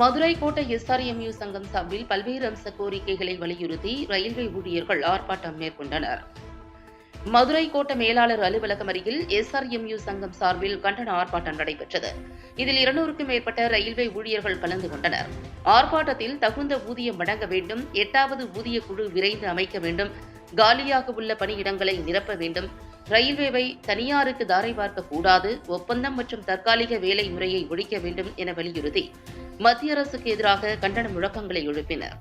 மதுரை கோட்டை எஸ்ஆர்எம்யூ சங்கம் சார்பில் பல்வேறு அம்ச கோரிக்கைகளை வலியுறுத்தி ரயில்வே ஊழியர்கள் ஆர்ப்பாட்டம் மேற்கொண்டனர். மதுரை கோட்ட மேலாளர் அலுவலகம் அருகில் எஸ்ஆர்எம்யூ சங்கம் சார்பில் கண்டன ஆர்ப்பாட்டம் நடைபெற்றது. இதில் இருநூறுக்கும் மேற்பட்ட ரயில்வே ஊழியர்கள் கலந்து கொண்டனர். ஆர்ப்பாட்டத்தில் தகுந்த ஊதியம் வழங்க வேண்டும் எட்டாவது ஊதிய குழு விரைந்து அமைக்க வேண்டும் காலியாக உள்ள பணியிடங்களை நிரப்ப வேண்டும் ரயில்வேவை தனியாருக்கு தாரை பார்க்க கூடாது ஒப்பந்தம் மற்றும் தற்காலிக வேலை முறையை ஒழிக்க வேண்டும் என வலியுறுத்தி மத்திய அரசுக்கு எதிராக கண்டன முழக்கங்களை எழுப்பினர்.